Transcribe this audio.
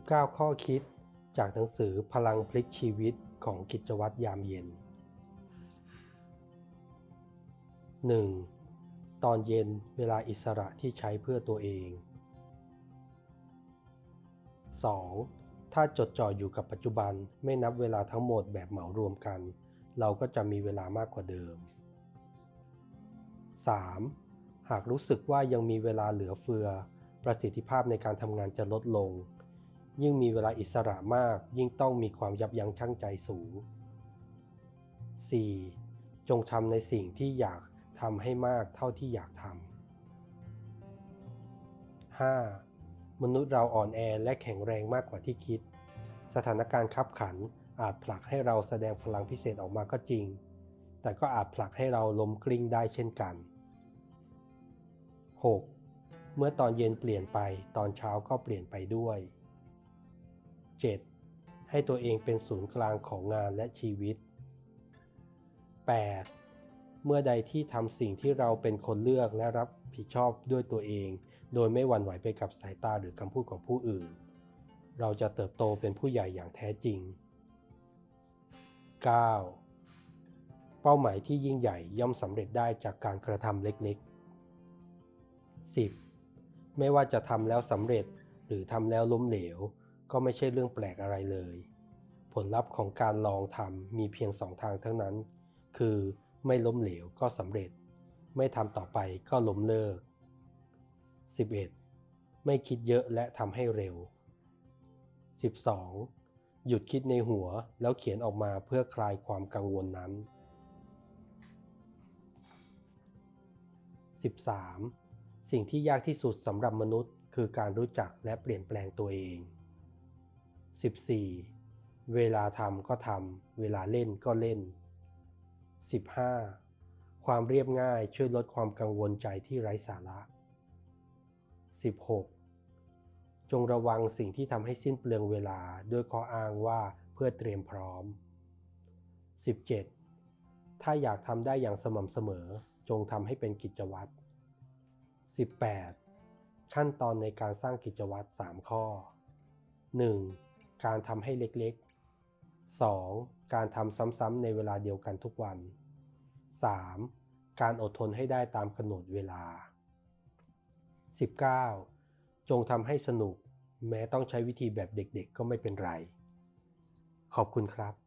19 ข้อคิดจากหนังสือพลังพลิกชีวิตของกิจวัตรยามเย็น 1. ตอนเย็นเวลาอิสระที่ใช้เพื่อตัวเอง 2. ถ้าจดจ่ออยู่กับปัจจุบันไม่นับเวลาทั้งหมดแบบเหมารวมกัน เราก็จะมีเวลามากกว่าเดิม 3. หากรู้สึกว่ายังมีเวลาเหลือเฟือ ประสิทธิภาพในการทำงานจะลดลง ยิ่งมีเวลาอิสระมากยิ่งต้องมีความยับยั้งชั่งใจสูง 4. จงทำในสิ่งที่อยากทำให้มากเท่าที่อยากทำ 5. มนุษย์เราอ่อนแอและแข็งแรงมากกว่าที่คิด สถานการณ์ขับขันอาจผลักให้เราแสดงพลังพิเศษออกมาก็จริง แต่ก็อาจผลักให้เราล้มกลิ้งได้เช่นกัน 6. เมื่อตอนเย็นเปลี่ยนไปตอนเช้าก็เปลี่ยนไปด้วย 7. ให้ตัวเองเป็นศูนย์กลางของงานและชีวิต 8. เมื่อใดที่ทำสิ่งที่เราเป็นคนเลือกและรับผิดชอบด้วยตัวเอง โดยไม่หวั่นไหวไปกับสายตาหรือคำพูดของผู้อื่น เราจะเติบโตเป็นผู้ใหญ่อย่างแท้จริง 9. เป้าหมายที่ยิ่งใหญ่ย่อมสำเร็จได้จากการกระทำเล็กๆ 10. ไม่ว่าจะทำแล้วสำเร็จหรือทำแล้วล้มเหลว ก็ไม่ใช่เรื่องแปลกอะไรเลย ผลลัพธ์ของการลองทำมีเพียงสองทางเท่านั้น คือไม่ล้มเหลวก็สำเร็จ ไม่ทำต่อไปก็ล้มเลิก 11. ไม่คิดเยอะและทำให้เร็ว 12. หยุดคิดในหัวแล้วเขียนออกมาเพื่อคลายความกังวลนั้น 13. สิ่งที่ยากที่สุดสำหรับมนุษย์ คือการรู้จักและเปลี่ยนแปลงตัวเอง 14. เวลาทำก็ทำ เวลาเล่นก็เล่น 15. ความเรียบง่ายช่วยลดความกังวลใจที่ไร้สาระ 16. จงระวังสิ่งที่ทำให้สิ้นเปลืองเวลาด้วยข้ออ้างว่าเพื่อเตรียมพร้อม 17. ถ้าอยากทำได้อย่างสม่ำเสมอ จงทำให้เป็นกิจวัตร 18. ขั้นตอนในการสร้างกิจวัตร 3 ข้อ 1. การทำให้เล็กๆ 2. การทำซ้ำๆในเวลาเดียวกันทุกวัน 3. การอดทนให้ได้ตามกำหนดเวลา 19. จงทำให้สนุก แม้ต้องใช้วิธีแบบเด็กๆ ก็ไม่เป็นไร ขอบคุณครับ